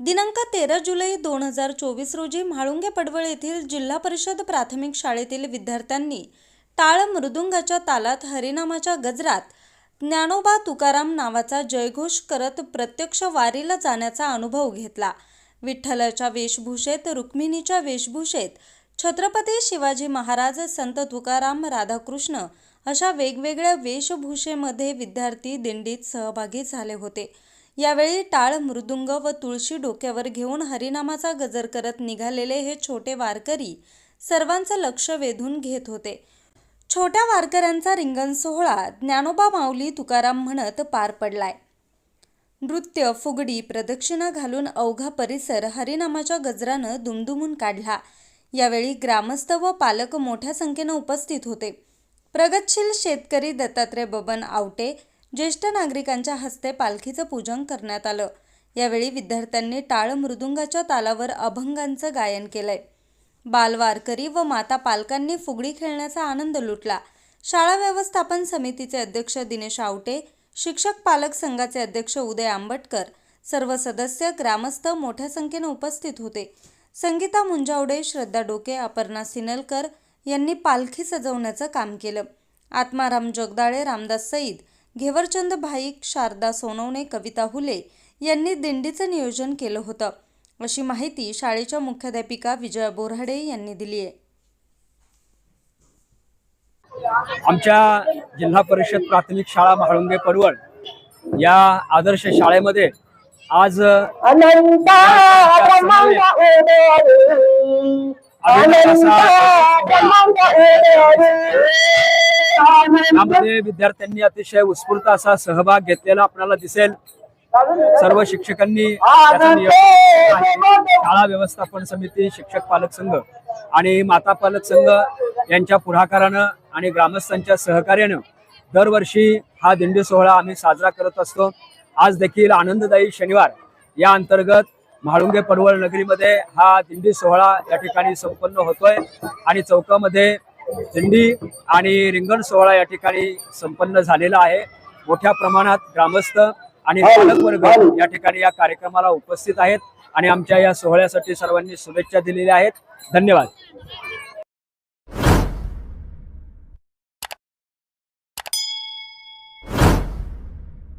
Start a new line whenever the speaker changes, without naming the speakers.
दिनांक तेरा जुलै दोन हजार चोवीस रोजी म्हाळुंगे पडवळ येथील जिल्हा परिषद प्राथमिक शाळेतील विद्यार्थ्यांनी टाळ मृदुंगाच्या तालात हरिनामाच्या गजरात ज्ञानोबा तुकाराम नावाचा जयघोष करत प्रत्यक्ष वारीला जाण्याचा अनुभव घेतला. विठ्ठलाच्या वेशभूषेत रुक्मिणीच्या वेशभूषेत छत्रपती शिवाजी महाराज संत तुकाराम राधाकृष्ण अशा वेगवेगळ्या वेशभूषेमध्ये विद्यार्थी दिंडीत सहभागी झाले होते. यावेळी टाळ मृदुंग व तुळशी डोक्यावर घेऊन हरिनामाचा गजर करत निघालेले हे छोटे वारकरी सर्वांचं लक्ष वेधून घेत होते. छोट्या वारकऱ्यांचा रिंगण सोहळा ज्ञानोबा माऊली तुकाराम म्हणत पार पडलाय. नृत्य फुगडी प्रदक्षिणा घालून अवघा परिसर हरिनामाच्या गजरानं दुमदुमून काढला. यावेळी ग्रामस्थ व पालक मोठ्या संख्येनं उपस्थित होते. प्रगतशील शेतकरी दत्तात्रय बबन आवटे ज्येष्ठ नागरिकांच्या हस्ते पालखीचं पूजन करण्यात आलं. यावेळी विद्यार्थ्यांनी टाळ मृदुंगाच्या तालावर अभंगांचं गायन केलंय. बालवारकरी व माता पालकांनी फुगडी खेळण्याचा आनंद लुटला. शाळा व्यवस्थापन समितीचे अध्यक्ष दिनेश आवटे शिक्षक पालक संघाचे अध्यक्ष उदय आंबटकर सर्व सदस्य ग्रामस्थ मोठ्या संख्येनं उपस्थित होते. संगीता मुंजावडे श्रद्धा डोके अपर्णा सिनलकर यांनी पालखी सजवण्याचं काम केलं. आत्माराम जगदाळे रामदास सईद घेवरचंद भाईक शारदा सोनवणे कविता हुले यांनी दिंडीचं नियोजन केलं होतं. अशी माहिती शाळेच्या मुख्याध्यापिका विजया बोराडे यांनी दिली आहे.
आमच्या जिल्हा परिषद प्राथमिक शाळा म्हाळुंगे पडवळ या आदर्श शाळेमध्ये आज यामध्ये विद्यार्थ्यांनी अतिशय उत्स्फूर्त असा सहभाग घेतलेला आपल्याला दिसेल. सर्व शिक्षकांनी शाळा व्यवस्थापन समिती शिक्षक पालक संघ आणि माता पालक संघ यांच्या पुढाकारानं आणि ग्रामस्थांच्या सहकार्यानं दरवर्षी हा दिंडी सोहळा आम्ही साजरा करत असतो. आज देखील आनंददायी शनिवार. या अंतर्गत म्हाळुंगे पडवळ नगरीमध्ये हा दिंडी सोहळा या ठिकाणी संपन्न होतोय आणि चौकामध्ये दिंडी आणि रिंगण सोहळा या ठिकाणी संपन्न झालेला आहे. मोठ्या प्रमाणात ग्रामस्थ आणि पालक वर्ग या ठिकाणी या कार्यक्रमाला उपस्थित आहेत आणि आमच्या या सोहळ्यासाठी सर्वांनी शुभेच्छा दिलेल्या आहेत. धन्यवाद.